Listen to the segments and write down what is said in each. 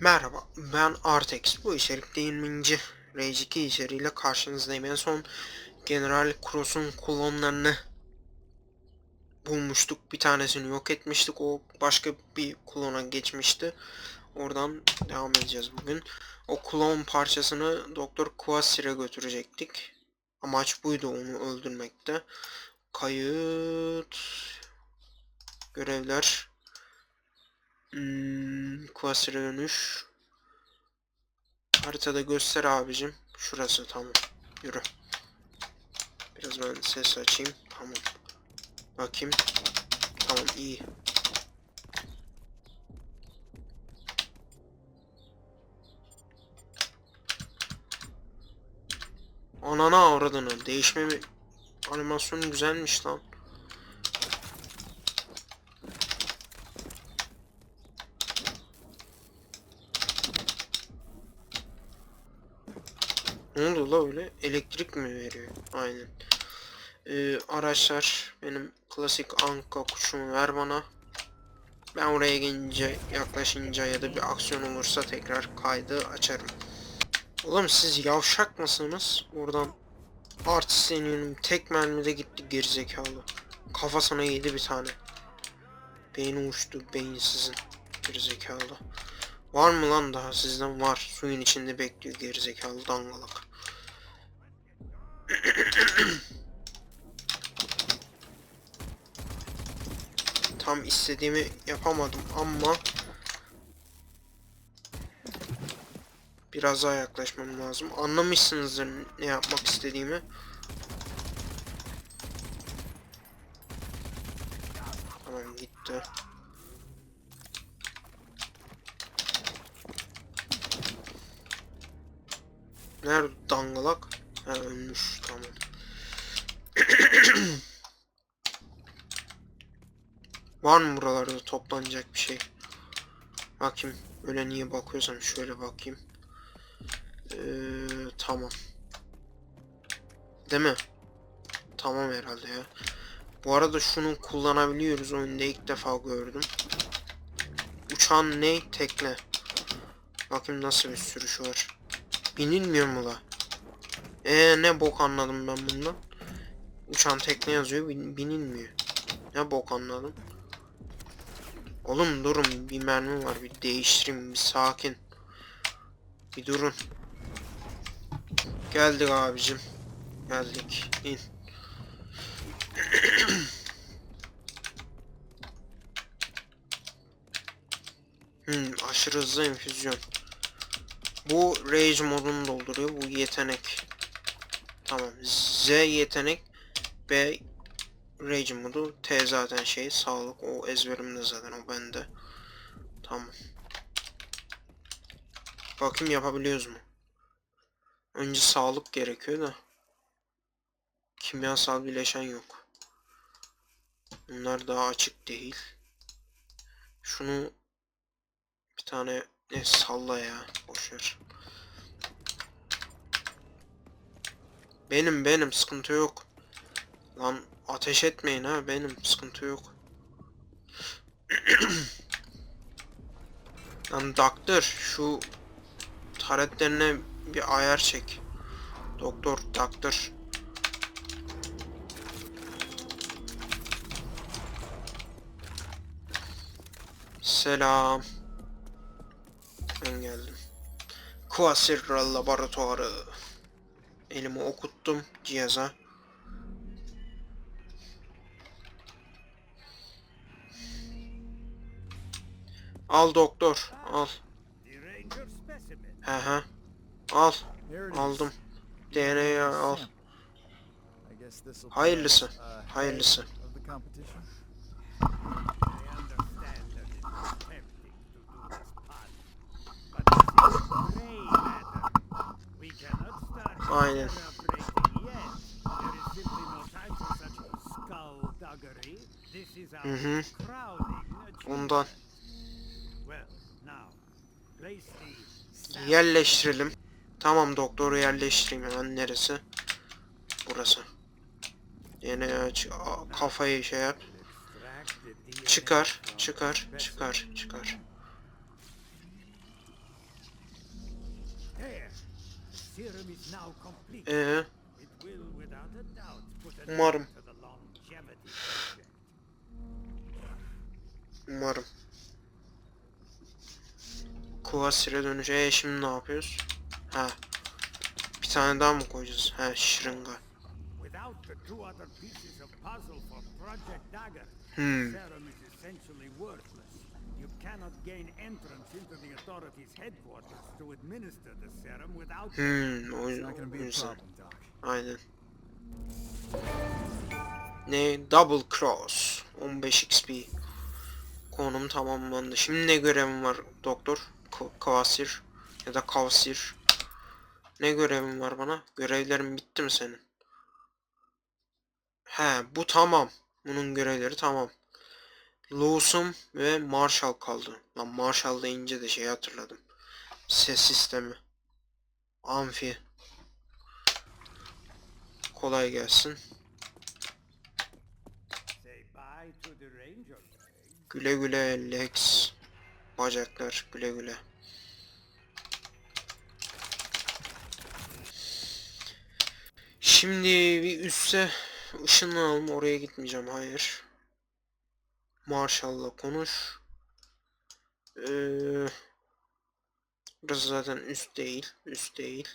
Merhaba, ben Artex. Bu içerikte 20. Rage 2 içeriğiyle karşınızdayım. En son General Cross'un klonlarını bulmuştuk. Bir tanesini yok etmiştik. O başka bir klona geçmişti. Oradan devam edeceğiz bugün. O klon parçasını Doktor Quasir'e götürecektik. Amaç buydu onu öldürmekte. Kayıt... Görevler... Hmm, dönüş. Haritada göster abicim. Şurası tamam. Yürü. Biraz ben ses açayım. Tamam. Bakayım. Tamam iyi. Anana avradını. Değişme mi? Animasyonu güzelmiş lan. Oldu la öyle? Elektrik mi veriyor? Aynen. Ee, araçlar benim klasik anka kuşumu ver bana. Ben oraya gelince yaklaşınca ya da bir aksiyon olursa tekrar kaydı açarım. Oğlum siz yavşak mısınız? Oradan artist deniyorum. Tek mermide gitti gerizekalı. Kafasına yedi bir tane. Beyni uçtu beyinsizin. Gerizekalı. Var mı lan daha sizden var. Suyun içinde bekliyor gerizekalı dangalak. Tam istediğimi yapamadım ama biraz daha yaklaşmam lazım. Anlamışsınızdır ne yapmak istediğimi. Tamam gitti. Nerede dangalak? Ha ölmüş tamam. Var mı buralarda toplanacak bir şey? Bakayım. Öyle niye bakıyorsam şöyle bakayım. Ee, tamam. Değil mi? Tamam herhalde ya. Bu arada şunu kullanabiliyoruz. Oyunda ilk defa gördüm. Uçağın ne? Tekne. Bakayım nasıl bir sürüş var. Binilmiyor mu la? Ee ne bok anladım ben bundan. Uçan tekne yazıyor bin, binilmiyor. Ne bok anladım. Oğlum durun bir mermi var bir değiştireyim bir sakin. Bir durun. Geldik abicim. Geldik. İn. hmm, aşırı hızlı enfüzyon. Bu rage modunu dolduruyor. Bu yetenek. Tamam. Z yetenek. B rage modu. T zaten şey sağlık. O ezberimde zaten o bende. Tamam. Bakayım yapabiliyoruz mu? Önce sağlık gerekiyor da. Kimyasal bileşen yok. Bunlar daha açık değil. Şunu bir tane ne salla ya. Boşver. Benim benim sıkıntı yok. Lan ateş etmeyin ha benim sıkıntı yok. Lan doktor şu taretlerine bir ayar çek. Doktor doktor. Selam. Ben geldim. Quasir laboratuvarı. Elimi okuttum cihaza. Al doktor, al. He he. Al, aldım. DNA'yı al. Hayırlısı, hayırlısı. Aynen. Hı hı. Ondan yerleştirelim. Tamam doktoru yerleştireyim hemen neresi? Burası. Yine kafayı şey yap. Çıkar, çıkar, çıkar, çıkar. Ee, Umarım. umarım. Kvasir'e döneceğiz. E, şimdi ne yapıyoruz? Ha. Bir tane daha mı koyacağız? Ha şırınga. Hmm. You cannot gain entrance into the authorities' headquarters to administer the serum without Hmm. O, yüzden. problem, Doc. Aynen. Ne? Double Cross. 15 XP. Konum tamamlandı. Şimdi ne görevim var doktor? Kavasir ya da Kavsir. Ne görevin var bana? Görevlerin bitti mi senin? He bu tamam. Bunun görevleri tamam. Lawson ve Marshall kaldı. Lan Marshall deyince de şey hatırladım. Ses sistemi. Amfi. Kolay gelsin. Güle güle Lex. Bacaklar güle güle. Şimdi bir üste ışınlanalım. Oraya gitmeyeceğim. Hayır. Marshall'la konuş. Ee, burası zaten üst değil. Üst değil.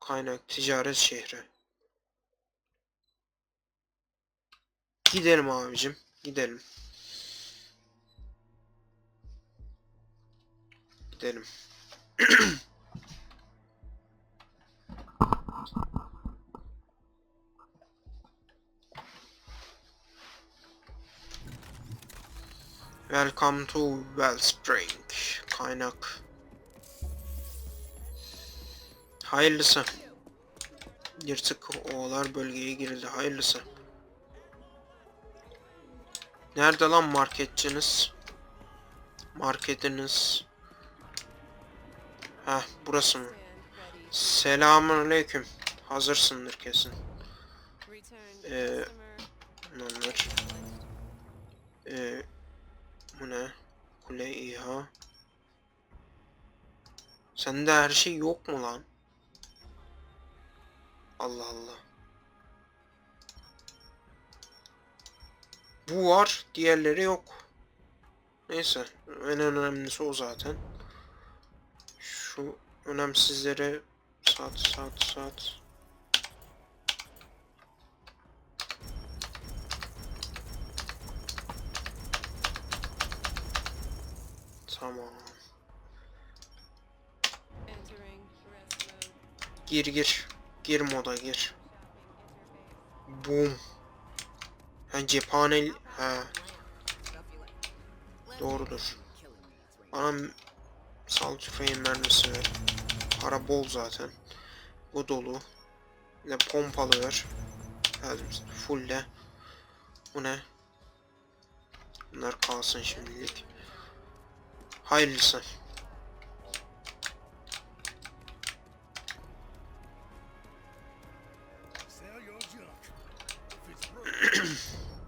Kaynak ticaret şehri. Gidelim abicim. Gidelim. Gidelim. Welcome to Wellspring. Kaynak. Hayırlısı. Yırtık oğlar bölgeye girildi. Hayırlısı. Nerede lan marketçiniz? Marketiniz. Heh burası mı? Selamünaleyküm. Hazırsındır kesin. Ee, Bunlar. Ee, bu ne? Kule İHA. Sende her şey yok mu lan? Allah Allah. Bu var, diğerleri yok. Neyse, en önemlisi o zaten. Şu önemsizlere saat saat saat. Tamam. Gir gir. Gir moda gir. Boom. Ha cephane... Ha doğrudur. Bana sal tüfeğin mermisi ver. Para bol zaten. Bu dolu. De pompalı ver. Geldim fulle. Bu ne? Bunlar kalsın şimdilik. Hayırlısı.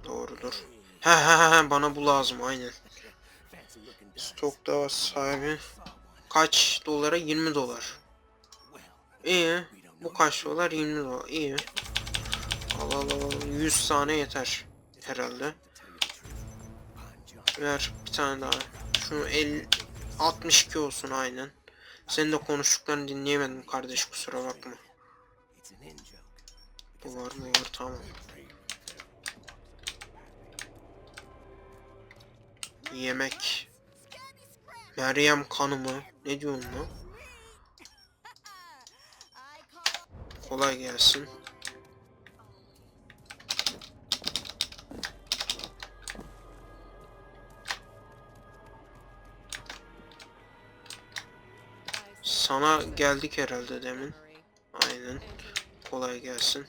Doğrudur. He he he bana bu lazım aynen. Stokta var sahibi. Kaç dolara? 20 dolar. İyi. Bu kaç dolar? 20 dolar. İyi. Al al al. 100 tane yeter. Herhalde. Ver bir tane daha. Şunu 50 62 olsun aynen. Senin de konuştuklarını dinleyemedim kardeş kusura bakma. Bu var bu var tamam. Yemek. Meryem kanı mı? Ne diyorsun lan? Kolay gelsin. Sana geldik herhalde demin. Aynen. Kolay gelsin.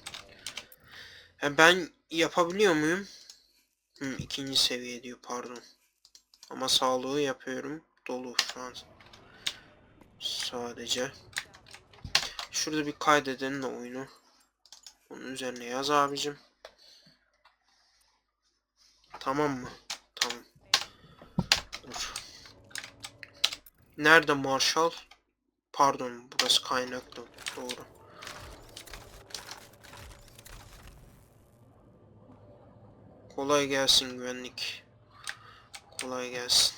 Ha, ben yapabiliyor muyum? Hı, ikinci seviye diyor pardon. Ama sağlığı yapıyorum. Dolu şu an. Sadece. Şurada bir kaydedelim de oyunu. Onun üzerine yaz abicim. Tamam mı? Tamam. Dur. Nerede Marshall? Pardon burası kaynaklı. Doğru. Kolay gelsin güvenlik. Kolay gelsin.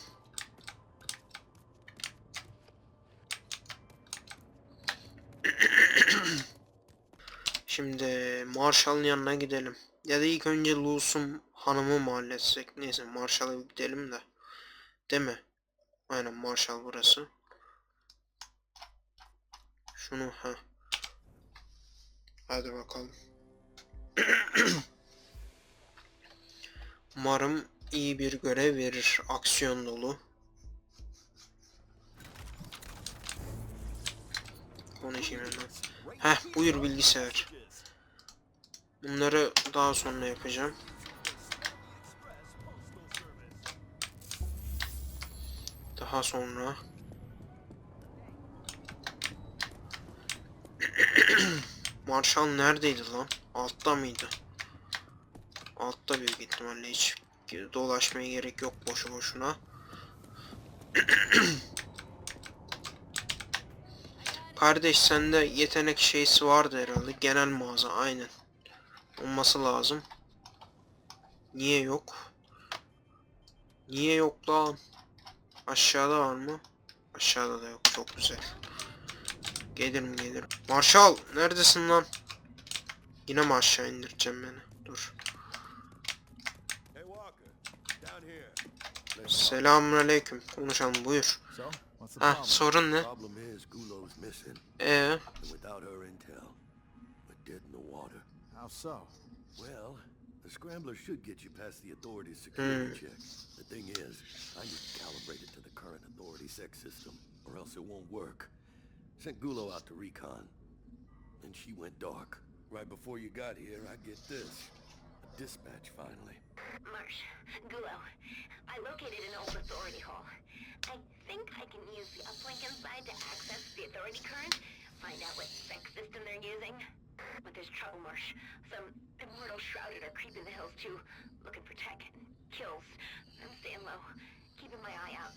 Şimdi Marshall'ın yanına gidelim. Ya da ilk önce Luce'un hanımı mı halletsek? Neyse Marshall'a gidelim de. Değil mi? Aynen Marshall burası. Şunu ha. Hadi bakalım. Umarım iyi bir görev verir. Aksiyon dolu. Konuşayım hemen. Heh buyur bilgisayar. Bunları daha sonra yapacağım. Daha sonra. Marshall neredeydi lan? Altta mıydı? Altta büyük ihtimalle hiç dolaşmaya gerek yok boşu boşuna. Kardeş sende yetenek şeysi vardı herhalde. Genel mağaza aynen. Olması lazım. Niye yok? Niye yok lan? Aşağıda var mı? Aşağıda da yok. Çok güzel. Gelirim gelirim. Marshall neredesin lan? Yine mi aşağı indireceğim beni? Dur. Selamünaleyküm. Konuşalım buyur. Ha sorun ne? Ee, the scrambler should get you past the authorities' security Hmm. check. The thing is, I need to calibrate it to the current authority sex system, or else it won't work. Sent Gulo out to recon, and she went dark. Right before you got here, I get this. A dispatch finally. Marsh, Gulo, I located an old authority hall. I think I can use the uplink inside to access the authority current, find out what sex system they're using. But there's trouble, Marsh. Some immortal shrouded are creeping the hills too, looking for tech and kills. I'm staying low, keeping my eye out.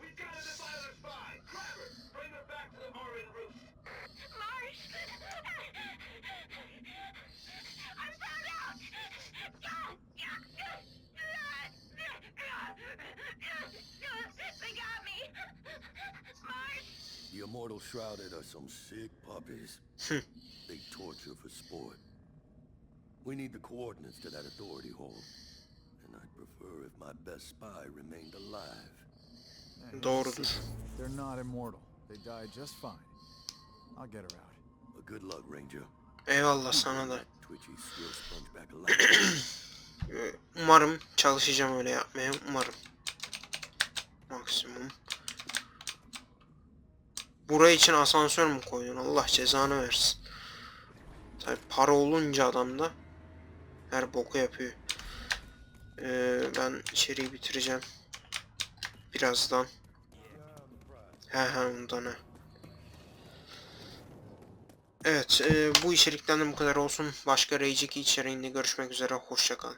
We got a divider spy! Grab her! Bring her back to the Orin roof! Marsh! I'm found out! They got me! Marsh! The immortal shrouded are some sick puppies. They torture for sport. We need the coordinates to that authority hole. I'd prefer if my best spy remained alive. Doğrudur. They're not immortal. They die just fine. I'll get her out. But good luck, Ranger. eyvallah sana da. Twitchy still sponge back alive. Umarım çalışacağım öyle yapmaya. Umarım. Maksimum. Buraya için asansör mü koydun? Allah cezanı versin. Tabi para olunca adamda her boku yapıyor. Ee, ben içeriği bitireceğim. Birazdan. He he ondan he. Evet, e, bu içerikten de bu kadar olsun. Başka Rage 2 içeriğinde görüşmek üzere. Hoşçakalın.